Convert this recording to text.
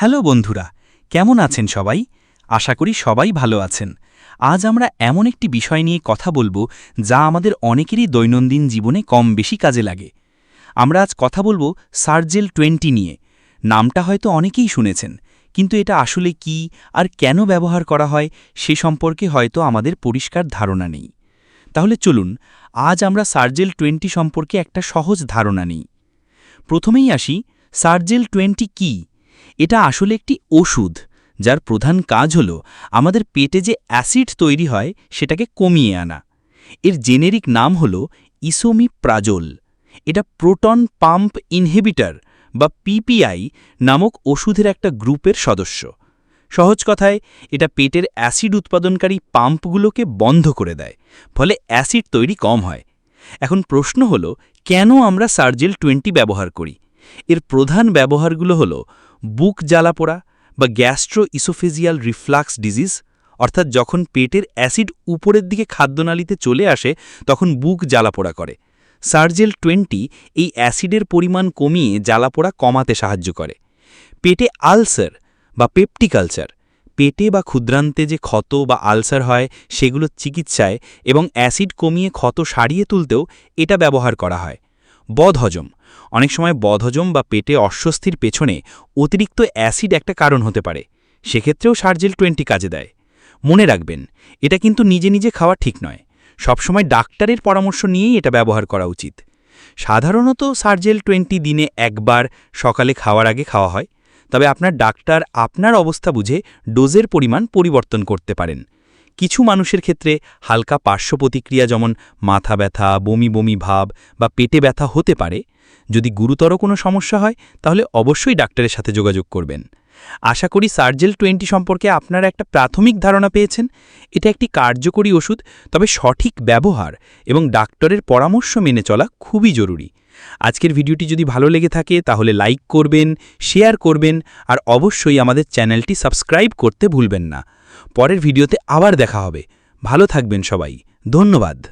Hello বন্ধুরা, কেমন আছেন সবাই? আশা করি সবাই ভালো আছেন। আজ আমরা এমন একটি বিষয় নিয়ে কথা বলব যা আমাদের অনেকেরই দৈনন্দিন জীবনে কম বেশি কাজে লাগে। আমরা আজ কথা বলব সার্জেল টোয়েন্টি নিয়ে। নামটা হয়তো অনেকেই শুনেছেন, কিন্তু এটা আসলে কি আর কেন ব্যবহার করা হয় সে সম্পর্কে হয়তো আমাদের পরিষ্কার ধারণা নেই। তাহলে চলুন, আজ আমরা সার্জেল টোয়েন্টি সম্পর্কে একটা সহজ ধারণা নিই। প্রথমেই আসি, সার্জেল টোয়েন্টি কি? এটা আসলে একটি ওষুধ, যার প্রধান কাজ হল আমাদের পেটে যে অ্যাসিড তৈরি হয় সেটাকে কমিয়ে আনা। এর জেনেরিক নাম হল ইসোমি প্রাজল এটা প্রোটন পাম্প ইনহিবিটর বা পিপিআই নামক ওষুধের একটা গ্রুপের সদস্য। সহজ কথায়, এটা পেটের অ্যাসিড উৎপাদনকারী পাম্পগুলোকে বন্ধ করে দেয়, ফলে অ্যাসিড তৈরি কম হয়। এখন প্রশ্ন হল, কেন আমরা সার্জেল টোয়েন্টি ব্যবহার করি? এর প্রধান ব্যবহারগুলো হল বুক জ্বালাপোড়া বা গ্যাস্ট্রো ইসোফেজিয়াল রিফ্লাক্স ডিজিজ, অর্থাৎ যখন পেটের অ্যাসিড উপরের দিকে খাদ্যনালীতে চলে আসে, তখন বুক জ্বালাপোড়া করে। সার্জেল টোয়েন্টি এই অ্যাসিডের পরিমাণ কমিয়ে জ্বালাপোড়া কমাতে সাহায্য করে। পেটে আলসার বা পেপটিকালচার পেটে বা ক্ষুদ্রান্তে যে ক্ষত বা আলসার হয় সেগুলো চিকিৎসায় এবং অ্যাসিড কমিয়ে ক্ষত সারিয়ে তুলতেও এটা ব্যবহার করা হয়। বদহজম। অনেক সময় বদহজম বা পেটে অস্বস্তির পেছনে অতিরিক্ত অ্যাসিড একটা কারণ হতে পারে। সেক্ষেত্রেও সার্জেল টোয়েন্টি কাজে দেয়। মনে রাখবেন, এটা কিন্তু নিজে নিজে খাওয়া ঠিক নয়। সবসময় ডাক্তারের পরামর্শ নিয়েই এটা ব্যবহার করা উচিত। সাধারণত সার্জেল টোয়েন্টি দিনে একবার সকালে খাওয়ার আগে খাওয়া হয়। তবে আপনার ডাক্তার আপনার অবস্থা বুঝে ডোজের পরিমাণ পরিবর্তন করতে পারেন। কিছু মানুষের ক্ষেত্রে হালকা পার্শ্ব প্রতিক্রিয়া যেমন মাথা ব্যথা, বমি বমি ভাব বা পেটে ব্যথা হতে পারে। যদি গুরুতর কোনো সমস্যা হয়, তাহলে অবশ্যই ডাক্তারের সাথে যোগাযোগ করবেন। আশা করি সার্জেল টোয়েন্টি সম্পর্কে আপনারা একটা প্রাথমিক ধারণা পেয়েছেন। এটা একটি কার্যকরী ওষুধ, তবে সঠিক ব্যবহার এবং ডাক্তারের পরামর্শ মেনে চলা খুবই জরুরি। আজকের ভিডিওটি যদি ভালো লেগে থাকে, তাহলে লাইক করবেন, শেয়ার করবেন, আর অবশ্যই আমাদের চ্যানেলটি সাবস্ক্রাইব করতে ভুলবেন না। পরের ভিডিওতে আবার দেখা হবে। ভালো থাকবেন সবাই। ধন্যবাদ।